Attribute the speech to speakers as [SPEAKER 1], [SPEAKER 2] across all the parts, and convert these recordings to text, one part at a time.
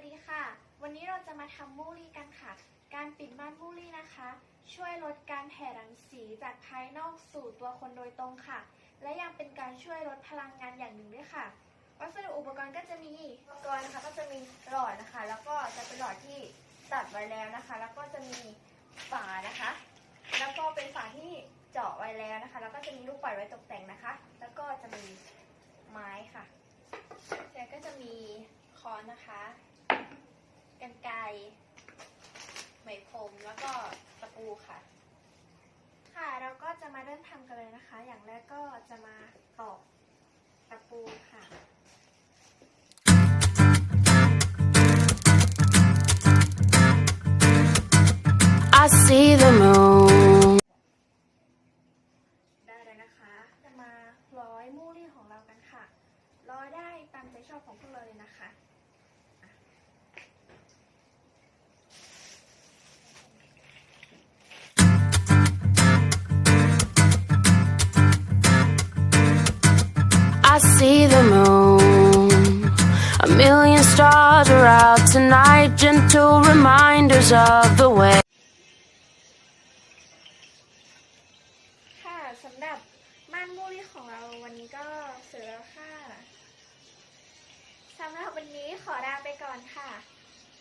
[SPEAKER 1] วัสดีค่ะ วันนี้เราจะมาทำมูลี่กันค่ะ การปิดม่านมูลี่นะคะ ช่วยลดการแผ่รังสีจากภายนอกสู่ตัวคนโดยตรงค่ะ และยังเป็นการช่วยลดพลังงานอย่างหนึ่งด้วยค่ะ วัสดุอุปกรณ์ก็จะมีอุ
[SPEAKER 2] ปกรณ์นะคะก็จะมีหลอดนะคะ แล้วก็จะเป็นหลอดที่ตัดไว้แล้วนะคะ แล้วก็จะมีฝานะคะ แล้วก็เป็นฝาที่เจาะไว้แล้วนะคะ แล้วก็จะมีลูกปัดไว้ตกแต่งนะคะ แล้วก็จะมีไม้ค่ะ
[SPEAKER 1] แล้วก็จะมีค้อนนะคะ ทำกันเลยนะคะ อย่างแรกก็จะมาตอกตะปูค่ะ
[SPEAKER 3] I see the moon.
[SPEAKER 1] ได้แล้วนะคะ จะมาร้อยมูลี่ของเรากันค่ะ ร้อยได้ตามใจชอบของพวกเราเลยนะคะ
[SPEAKER 3] I see the moon. A million stars are out tonight, gentle reminders of the way.
[SPEAKER 1] ค่ะสำหรับม่านมูลี่ของเราวันนี้ก็เสร็จแล้วค่ะสำหรับวันนี้ขอลาไปก่อนค่ะ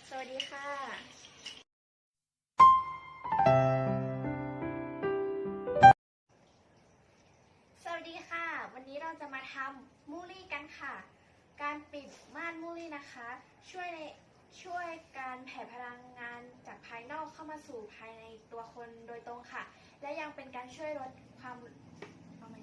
[SPEAKER 1] สวัสดีค่ะสวัสดีค่ะ วันนี้เราจะมาทำมูลี่กันค่ะ การปิดม่านมูลี่นะคะ ช่วยในช่วยการแผ่พลังงานจากภายนอกเข้ามาสู่ภายในตัวคนโดยตรงค่ะ และยังเป็นการช่วยลดความเอาใหม